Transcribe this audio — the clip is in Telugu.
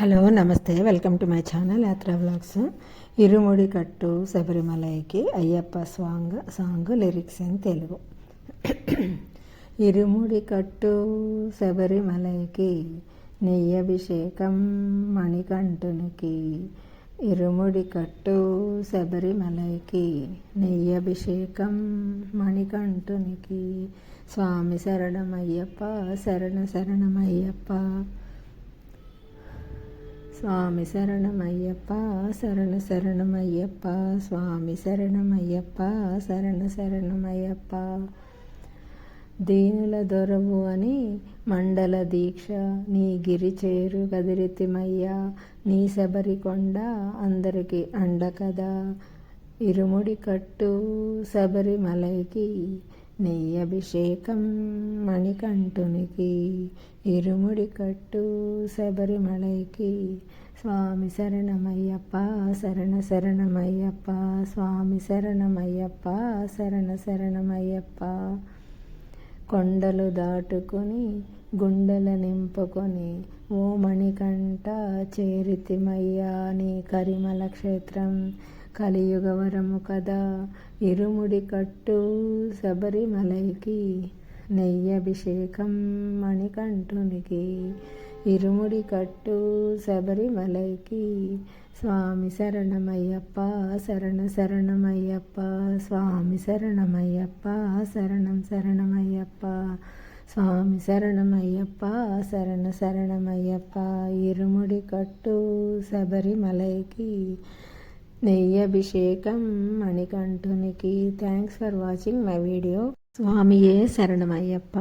హలో నమస్తే. Welcome to my channel Yatra blogs ఇరుముడి కట్టు శబరిమలైకి Ayyappa song song lyrics in Telugu. ఇరుముడి కట్టు శబరిమలైకి నెయ్యభిషేకం మణికంఠునికి ఇరుముడి కట్టు శబరిమలైకి నెయ్యభిషేకం మణికంఠునికి స్వామి శరణమయ్యప్ప శరణ శరణమయ్యప్ప స్వామి శరణమయ్యప్ప శరణ శరణమయ్యప్ప స్వామి శరణమయ్యప్ప శరణ శరణమయ్యప్ప. దీనుల దొరవు అని మండల దీక్ష నీ గిరి చేరు గదిరితిమయ్యా నీ శబరికొండ అందరికి అండ కదా. ఇరుముడి కట్టు శబరిమలైకి నెయ్యభిషేకం మణికంఠునికి ఇరుముడి కట్టు శబరిమలైకి స్వామి శరణమయ్యప్ప శరణ శరణమయ్యప్ప స్వామి శరణమయ్యప్ప శరణ శరణమయ్యప్ప. కొండలు దాటుకొని గుండెల నింపుకొని ఓ మణికంఠ చేరితిమయ్యా నీ కరిమల క్షేత్రం. కలియుగవరము కదా. ఇరుముడి కట్టు శబరిమలైకి నెయ్యభిషేకం మణికంఠునికి. ఇరుముడి కట్టు శబరిమలైకి స్వామి శరణమయ్యప్ప శరణ శరణమయ్యప్ప స్వామి శరణమయ్యప్ప శరణం శరణమయ్యప్ప స్వామి శరణమయ్యప్ప శరణ శరణమయ్యప్ప. ఇరుముడి కట్టు శబరిమలైకి నెయ్యభిషేకం మణికంఠునికి. Thanks for watching my video స్వామియే శరణమయ్యప్ప.